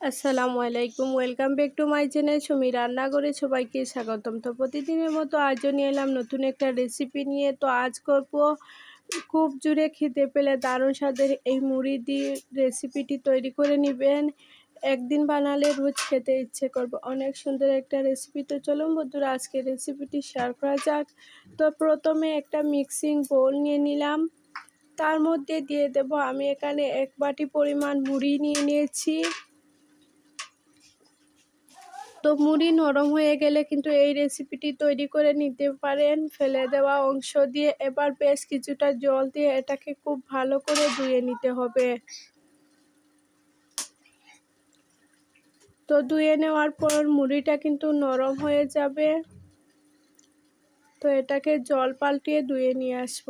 আসসালামু আলাইকুম। Welcome back to my channel Sumi রান্নাঘরে সবাইকে স্বাগতম। তো প্রতিদিনের মতো আজও নিয়ে এলাম নতুন একটা রেসিপি নিয়ে। তো আজ করব খুব জুড়ে খেতে পেলে দারুণ স্বাদের এই মুড়ি দিয়ে রেসিপিটি তৈরি করে নেবেন। একদিন বানালে রোজ খেতে ইচ্ছে করবে। অনেক সুন্দর একটা রেসিপি তো চলুন বন্ধুরা আজকে রেসিপিটি শেয়ার করা যাক। তো প্রথমে একটা মিক্সিং বোল নিয়ে নিলাম। তার মধ্যে দিয়ে দেব। আমি এখানে এক বাটি পরিমাণ মুড়ি নিয়ে নিয়েছি। তো মুড়ি নরম হয়ে গেলে কিন্তু এই রেসিপিটি তৈরি করে নিতে পারেন। ফেলে দেওয়া অংশ দিয়ে এবার বেশ কিছুটা জল দিয়ে এটাকে খুব ভালো করে ধুয়ে নিতে হবে। তো ধুয়ে নেওয়ার পর মুড়িটা কিন্তু নরম হয়ে যাবে। তো এটাকে জল পাল্টিয়ে ধুয়ে নিয়ে আসব।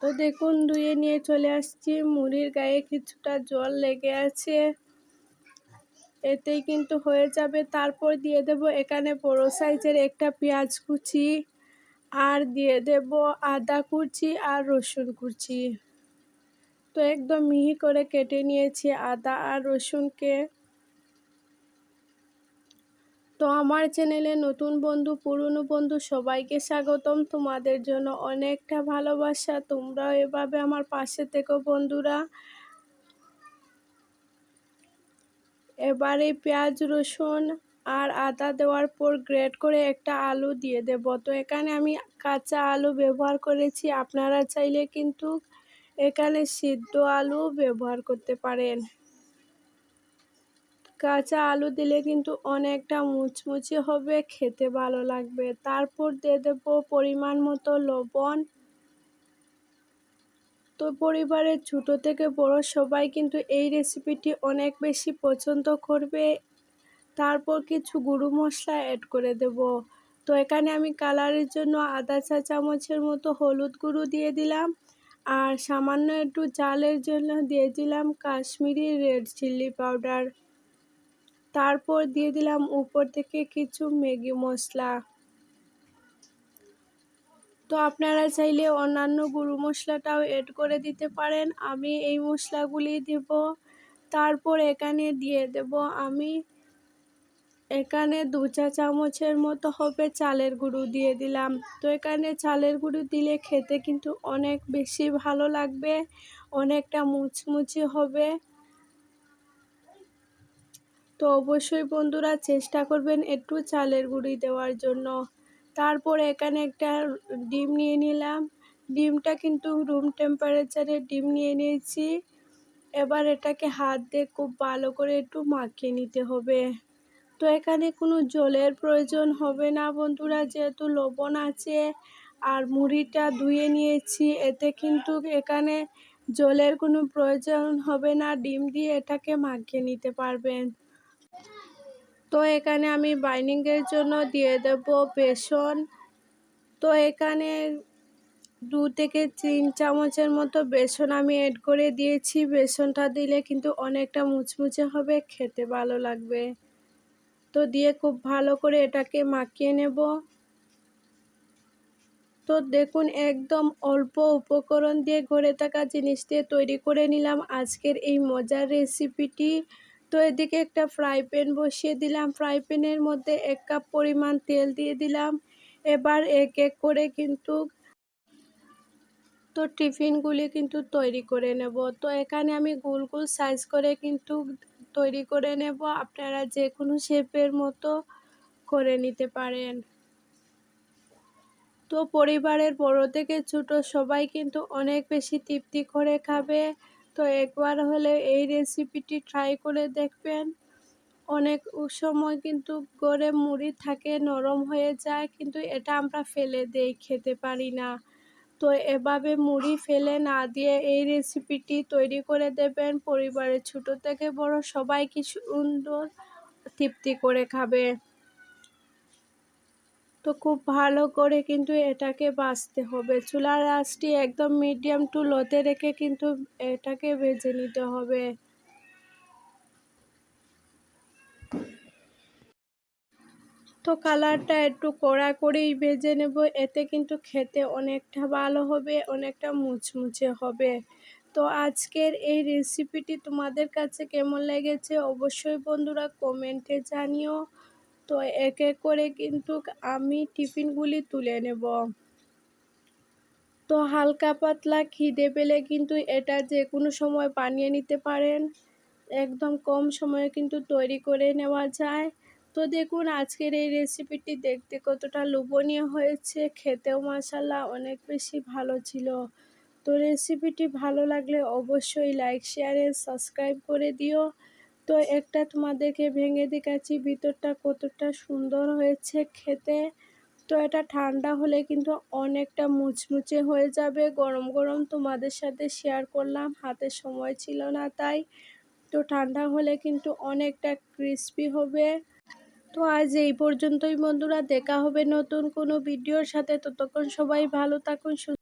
তো দেখুন, ধুয়ে নিয়ে চলে আসছি। মুড়ির গায়ে কিছুটা জল লেগে আছে। এতেই কিন্তু হয়ে যাবে। তারপর দিয়ে দেব এখানে বড় সাইজের একটা পেঁয়াজ কুচি, আর দিয়ে দেব আদা কুচি আর রসুন কুচি। তো একদম মিহি করে কেটে নিয়েছি আদা আর রসুনকে। তো আমার চ্যানেলে নতুন বন্ধু, পুরনো বন্ধু সবাইকে স্বাগতম। তোমাদের জন্য অনেকটা ভালোবাসা। তোমরাও এভাবে আমার পাশে থেকো বন্ধুরা। এবার পেঁয়াজ, রসুন আর আদা দেওয়ার পর গ্রেট করে একটা আলু দিয়ে দেব। তো এখানে আমি কাঁচা আলু ব্যবহার করেছি। আপনারা চাইলে কিন্তু এখানে সিদ্ধ আলু ব্যবহার করতে পারেন। কাঁচা আলু দিলে কিন্তু অনেকটা মুচমুচে হবে, খেতে ভালো লাগবে। তারপর দিয়ে দেবো পরিমাণ মতো লবণ তো পরিবারের ছোটো থেকে বড় সবাই কিন্তু এই রেসিপিটি অনেক বেশি পছন্দ করবে। তারপর কিছু গুঁড়ো মশলা অ্যাড করে দেব। তো এখানে আমি কালারের জন্য আদা চা চামচের মতো হলুদ গুঁড়ো দিয়ে দিলাম। আর সামান্য একটু জালের জন্য দিয়ে দিলাম কাশ্মীরি রেড চিলি পাউডার তারপর দিয়ে দিলাম উপর থেকে কিছু ম্যাগি মশলা। তো আপনারা চাইলে অন্যান্য গুঁড়ো মশলাটাও এড করে দিতে পারেন। আমি এই মশলাগুলি দেব। তারপর এখানে দিয়ে দেব আমি এখানে দু চা চামচের মতো হবে চালের গুঁড়ো দিয়ে দিলাম। তো এখানে চালের গুঁড়ো দিলে খেতে কিন্তু অনেক বেশি ভালো লাগবে, অনেকটা মুচমুচে হবে। তো অবশ্যই বন্ধুরা চেষ্টা করবেন একটু চালের গুঁড়ি দেওয়ার জন্য। তারপর এখানে একটা ডিম নিয়ে নিলাম। ডিমটা কিন্তু রুম টেম্পারেচারে ডিম নিয়ে নিয়েছি। এবার এটাকে হাত দিয়ে খুব ভালো করে একটু মাখিয়ে নিতে হবে। তো এখানে কোনো জলের প্রয়োজন হবে না বন্ধুরা, যেহেতু লবণ আছে আর মুড়িটা ধুয়ে নিয়েছি, এতে কিন্তু এখানে জলের কোনো প্রয়োজন হবে না। ডিম দিয়ে এটাকে মাখিয়ে নিতে পারবেন। তো এখানে আমি বাইন্ডিংয়ের জন্য দিয়ে দেব বেসন। তো এখানে দু থেকে তিন চামচের মতো বেসন আমি এড করে দিয়েছি। বেসনটা দিলে কিন্তু অনেকটা মুচমুচে হবে, খেতে ভালো লাগবে। তো দিয়ে খুব ভালো করে এটাকে মাখিয়ে নেব। তো দেখুন, একদম অল্প উপকরণ দিয়ে ঘরে থাকা জিনিস দিয়ে তৈরি করে নিলাম। আজকের এই মজার রেসিপিটি তো এদিকে একটা ফ্রাই প্যান বসিয়ে দিলাম। ফ্রাই প্যানের মধ্যে এক কাপ পরিমাণ তেল দিয়ে দিলাম। এবার এক এক করে কিন্তু তো টিফিনগুলি কিন্তু তৈরি করে নেব। তো এখানে আমি গোল গোল সাইজ করে কিন্তু তৈরি করে নেব। আপনারা যে কোনো শেপের মতো করে নিতে পারেন। তো পরিবারের বড় থেকে ছোট সবাই কিন্তু অনেক বেশি তৃপ্তি করে খাবে। তো একবার হলে এই রেসিপিটি ট্রাই করে দেখবেন। অনেক সময় কিন্তু গড়ে মুড়ি থাকে, নরম হয়ে যায়, কিন্তু এটা আমরা ফেলে দেই, খেতে পারি না। তো এভাবে মুড়ি ফেলে না দিয়ে এই রেসিপিটি তৈরি করে দেবেন। পরিবারের ছোট থেকে বড় সবাই কি সুন্দর তৃপ্তি করে খাবে। তো খুব ভালো করে কিন্তু এটাকে বাছতে হবে। চুলার আঁচটি একদম মিডিয়াম টু লোতে রেখে কিন্তু এটাকে ভেজে নিতে হবে। তো কালারটা একটু কড়া করেই ভেজে নেব, এতে কিন্তু খেতে অনেকটা ভালো হবে, অনেকটা মুচমুচে হবে। তো আজকের এই রেসিপিটি তোমাদের কাছে কেমন লেগেছে অবশ্যই বন্ধুরা কমেন্টে জানিও। তো এক এক করে কিন্তু আমি টিফিনগুলি তুলে নেব। তো হালকা পাতলা খিদে পেলে কিন্তু এটা যে কোনো সময় বানিয়ে নিতে পারেন। একদম কম সময়ে কিন্তু তৈরি করে নেওয়া যায়। তো দেখুন, আজকের এই রেসিপিটি দেখতে কতটা লোভনীয় হয়েছে। খেতেও মশালা অনেক বেশি ভালো ছিল। তো রেসিপিটি ভালো লাগলে অবশ্যই লাইক শেয়ারে সাবস্ক্রাইব করে দিও। তো একটা তোমাদেরকে ভেঙে দেখাচ্ছি, ভিতরটা কতটা সুন্দর হয়েছে খেতে। তো এটা ঠান্ডা হলে কিন্তু অনেকটা মুচমুচে হয়ে যাবে। গরম গরম তোমাদের সাথে শেয়ার করলাম, হাতে সময় ছিল না তাই। তো ঠান্ডা হলে কিন্তু অনেকটা ক্রিস্পি হবে। তো আজ এই পর্যন্তই বন্ধুরা, দেখা হবে নতুন কোনো ভিডিওর সাথে। ততক্ষণ সবাই ভালো থাকুন